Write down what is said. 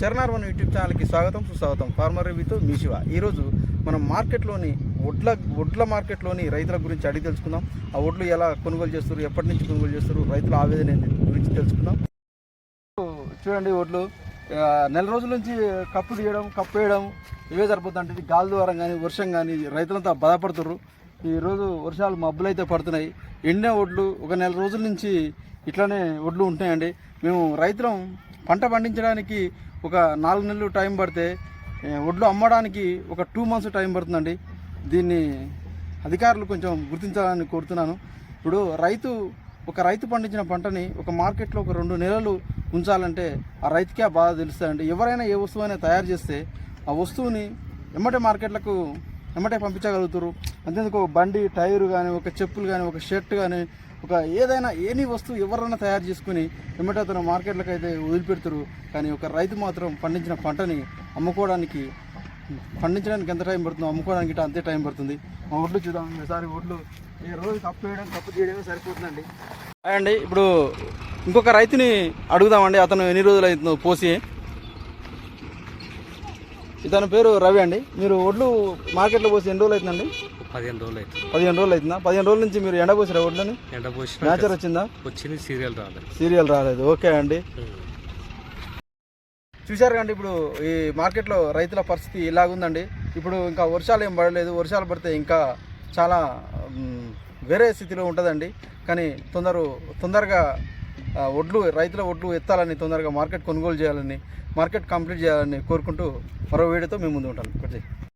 చరణార్ మన యూట్యూబ్ ఛానల్కి స్వాగతం సుస్వాగతం. ఫార్మర్ రివ్యూతో మీ శివ. ఈరోజు మనం మార్కెట్లోని వడ్ల వడ్ల మార్కెట్లోని రైతుల గురించి అడిగి తెలుసుకుందాం. ఆ వడ్లు ఎలా కొనుగోలు చేస్తారు ఎప్పటి నుంచి కొనుగోలు చేస్తారు రైతుల ఆవేదన గురించి తెలుసుకుందాం. చూడండి వడ్లు. నెల రోజుల నుంచి కప్పు తీయడం కప్పు వేయడం ఇవే సరిపోతుంటే గాలి ద్వారా కానీ వర్షం కానీ రైతులంతా బాధపడుతుర్రు. ఈరోజు వర్షాలు మబ్బులు అయితే పడుతున్నాయి. ఎండిన వడ్లు ఒక నెల రోజుల నుంచి ఇట్లానే వడ్లు ఉంటాయండి మేము రైతులం పంట పండించడానికి ఒక నాలుగు నెలలు టైం పడితే ఒడ్లు వడ్లు అమ్మడానికి ఒక టూ మంత్స్ టైం పడుతుందండి. దీన్ని అధికారులు కొంచెం గుర్తించాలని కోరుతున్నాను. ఇప్పుడు రైతు ఒక రైతు పండించిన పంటని ఒక మార్కెట్లో ఒక రెండు నెలలు ఉంచాలంటే ఆ రైతుకే ఆ బాధ తెలుస్తుందండి. ఎవరైనా ఏ వస్తువైనా తయారు చేస్తే ఆ వస్తువుని ఎమ్మటే మార్కెట్లకు ఎమ్మటే పంపించగలుగుతారు. అంతేందుకు ఒక బండి టైరు కానీ ఒక చెప్పులు కానీ ఒక షర్ట్ కానీ ఒక ఏదైనా ఏని వస్తువు ఎవరైనా తయారు చేసుకుని ఎమ్మటే అతను మార్కెట్లకు అయితే వదిలిపెడతారు. కానీ ఒక రైతు మాత్రం పండించిన పంటని అమ్ముకోవడానికి పండించడానికి ఎంత టైం పడుతుందో అమ్ముకోవడానికి ఇట్లా అంతే టైం పడుతుంది. మా ఒడ్లు చూద్దాం. ఈసారి ఒడ్లు ఈ రోజు కప్పు వేయడం కప్పు చేయడమే సరిపోతుందండి. అండి. ఇప్పుడు ఇంకొక రైతుని అడుగుదామండి. అతను ఎన్ని రోజులు అవుతుందో పోసి. ఇతని పేరు రవి అండి. మీరు ఒడ్లు మార్కెట్లో పోసి ఎన్ని రోజులు అవుతుందండి? పదిహేను రోజులు అవుతుంది. పదిహేను రోజులు అవుతుందా? పదిహేను రోజుల నుంచి మీరు ఎండ పోసారా ఒడ్లని ఎండ పోసిన మ్యాచర్ వచ్చిందా? వచ్చింది సీరియల్ రాలేదు. సీరియల్ రాలేదు. ఓకే అండి. చూశారు కండి ఇప్పుడు ఈ మార్కెట్లో రైతుల పరిస్థితి ఇలాగుందండి. ఇప్పుడు ఇంకా వర్షాలు ఏం పడలేదు. వర్షాలు పడితే ఇంకా చాలా వేరే స్థితిలో ఉంటుందండి. కానీ తొందర తొందరగా ఒడ్లు రైతుల ఒడ్లు ఎత్తాలని తొందరగా మార్కెట్ కొనుగోలు చేయాలని మార్కెట్ కంప్లీట్ చేయాలని కోరుకుంటూ మరో వీడియోతో మేము ముందు ఉంటాను